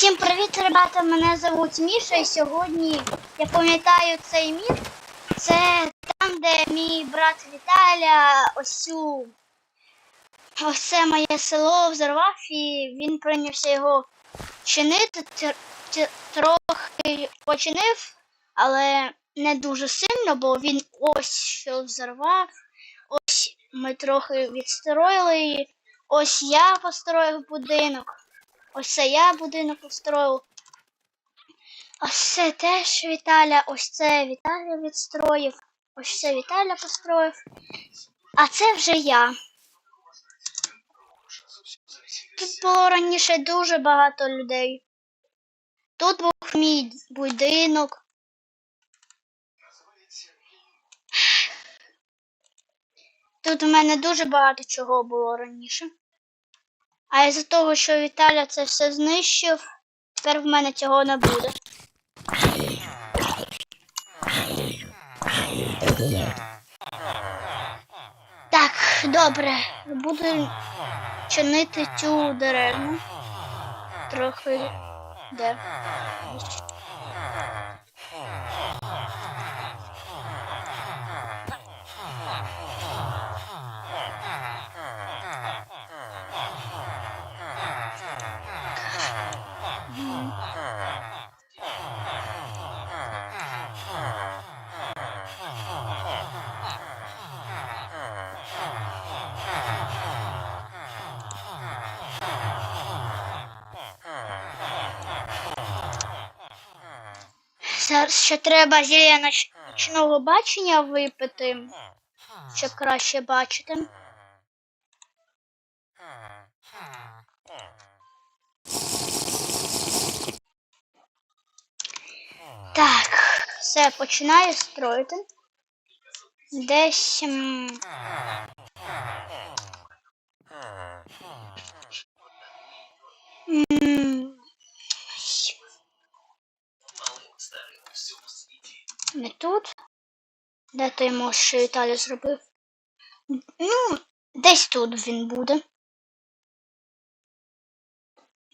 Всім привіт, ребята! Мене звуть Міша, і сьогодні я пам'ятаю цей мір. Це там, де мій брат Віталя ось це моє село взорвав, і він прийнявся його чинити. Тр- тр- Трохи починив, але не дуже сильно, бо він ось що взорвав. Ось ми трохи відстроїли. Ось я построїв будинок. Ось це я будинок построїв. Ось це теж Віталя, ось це Віталя відстроїв. Ось це Віталя построїв. А це вже я. Тут було раніше дуже багато людей. Тут був мій будинок. Тут в мене дуже багато чого було раніше. А із-за того, що Віталя це все знищив, тепер в мене цього не буде. Так, добре. Буду чинити цю деревню. Трохи де. Зараз ще треба зілля ночного бачення випити, щоб краще бачити. Так, все, починаю строїти. Десь. Не тут. Де той мост, що Віталій зробив? Ну, десь тут він буде.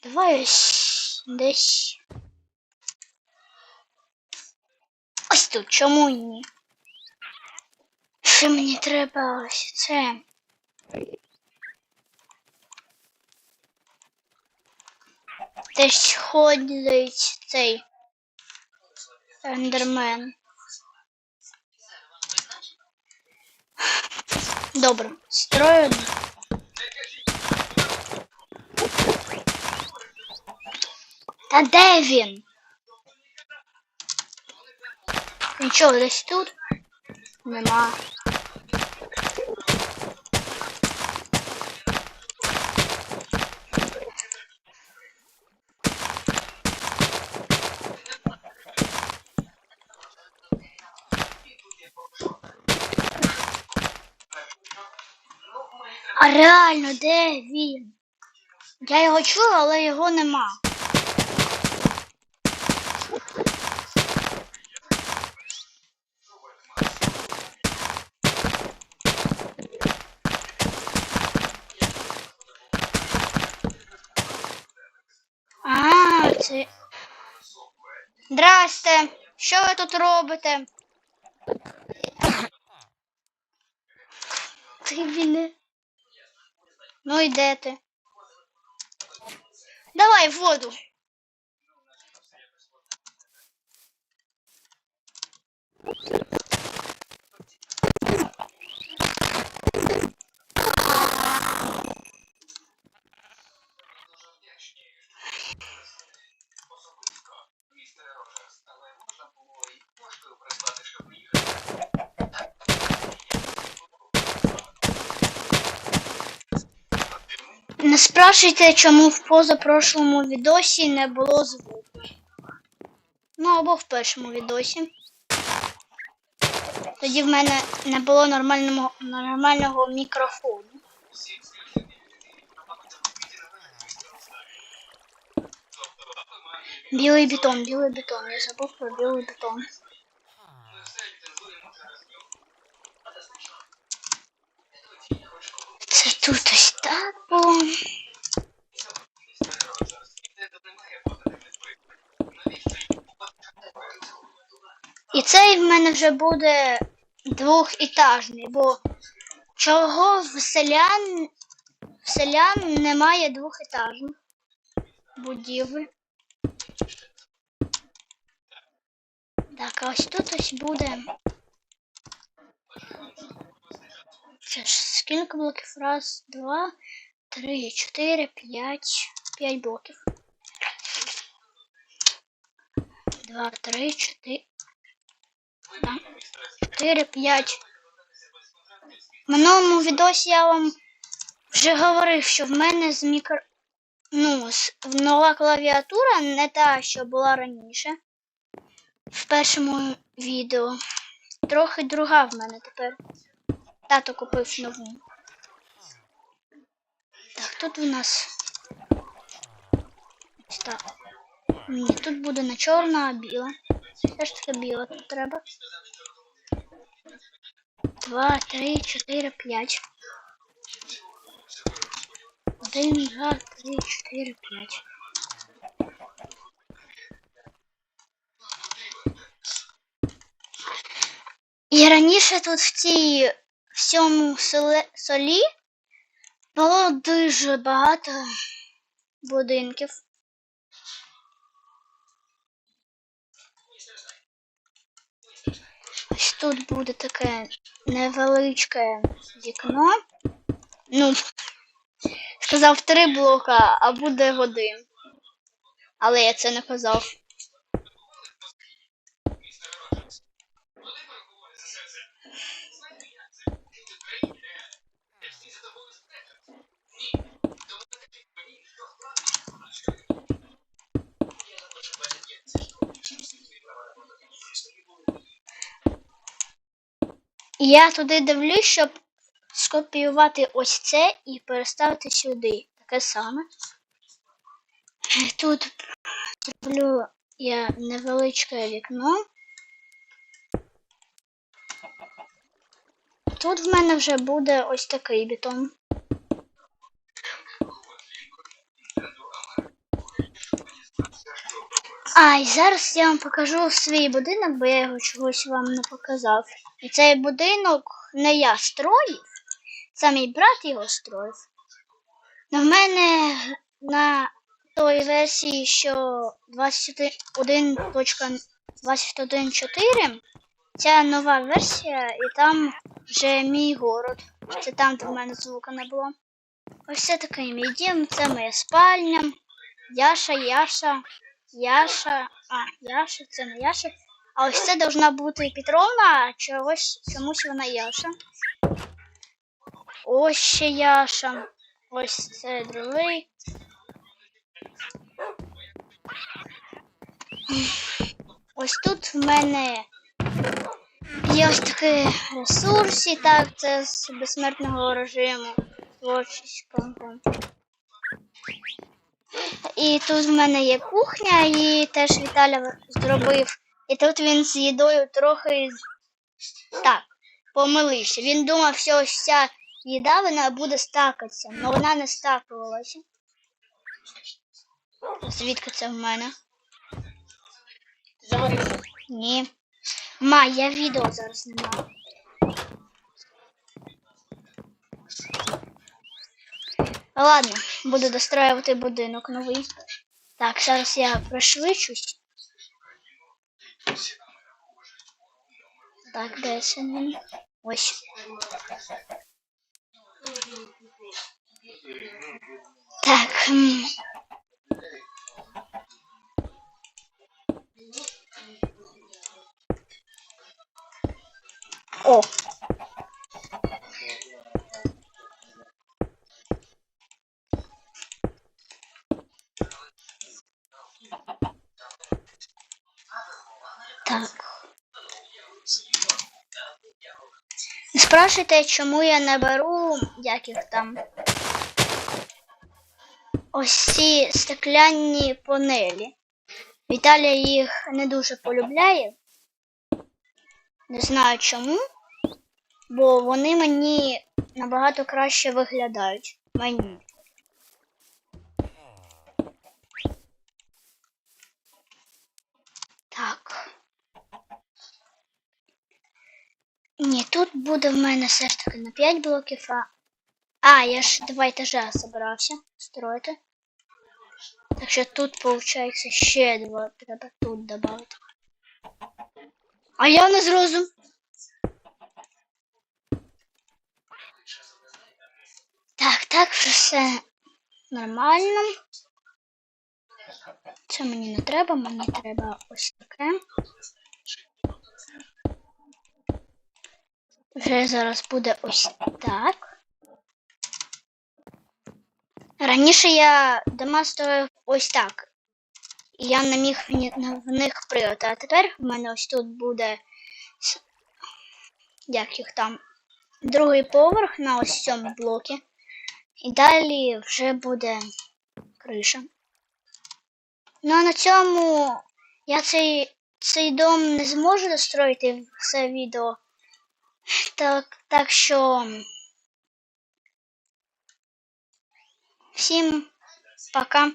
Давай ось десь. Ось тут, чому ні? Ще мені треба ось це. Десь ходить цей ендермен. Добре, строїмо. Та де він? Нічого, десь тут? Нема. Реально, де він? Я його чула, але його нема. Здрасте, що ви тут робите? Ти мене. Ну йде ти. Давай воду. Не спрашуйте, чому в позапрошлому відосі не було звуку. Ну або в першому відосі. Тоді в мене не було нормального, нормального мікрофону. Білий бетон, білий бетон. Я забув про білий бетон. Це тут ось так було. Оцей в мене вже буде двохетажний, бо чого в селян, в селян немає двохетажних будівель. Так, ось тут ось буде. Це ж скільки блоків? Раз, два, три, чотири, п'ять. П'ять блоків. Два, три, чотири. Да. Чотири, п'ять. В минулому відосі я вам вже говорив, що в мене з мікро. Ну, нова клавіатура, не та, що була раніше. В першому відео. Трохи друга в мене тепер. Тато купив нову. Так, тут у нас. Ось так. Ні, тут буде не чорна, а біла. Теж таке тут треба. Два, три, чотири, п'ять. Один, два, три, чотири, п'ять. І раніше тут в цій в цьому солі було дуже багато будинків. Ось тут буде таке невеличке вікно. Ну, сказав три блока, а буде один. Але я це не казав. Я туди дивлюсь, щоб скопіювати ось це і переставити сюди. Таке саме. Тут зроблю я невеличке вікно. Тут в мене вже буде ось такий бетон. А, і зараз я вам покажу свій будинок, бо я його чогось вам не показав. І цей будинок не я строїв, це мій брат його строїв. В мене на той версії, що 21.21.4 ця нова версія, і там вже мій город. Це там, де в мене звука не було. Ось це такий мій дім, це моя спальня. Яша, Яша, Яша, а, Яша, це не Яша. А ось це должна бути Петровна, а чогось чомусь вона Яша. Ось ще Яша. Ось це другий. Ось тут в мене є ось такі ресурси, так, це з безсмертного режиму. Творчість пам-пам. І тут в мене є кухня, і теж Віталя зробив. І тут він з їдою трохи так, помилився. Він думав, що ось ця їда вона буде стакатися, але вона не стакувалася. Звідки це в мене? Заварив. Ні. Ма, я відео зараз знімаю. Ладно, буду достроювати будинок новий. Так, зараз я пришвидшусь. Так, де це він? Ось. Так. О. Так. Спрашуйте, чому я не беру яких там. Ось ці стеклянні панелі. Віталія їх не дуже полюбляє. Не знаю чому. Бо вони мені набагато краще виглядають. Мені. Так. Буде в мене все ж таки на 5 блоків, а. А, я ж два етажа собирався строїти. Так що тут, виходить, ще два треба тут додати. А я не зрозум. Так, так, все нормально. Це мені не треба, мені треба ось таке. Вже зараз буде ось так. Раніше я дома строїв ось так. І я не міг в в них пригати. А тепер в мене ось тут буде. Як їх там? Другий поверх на ось цьому блокі. І далі вже буде криша. Ну а на цьому я цей, цей дом не зможу достроїти все відео. Так, так що. Всім пока.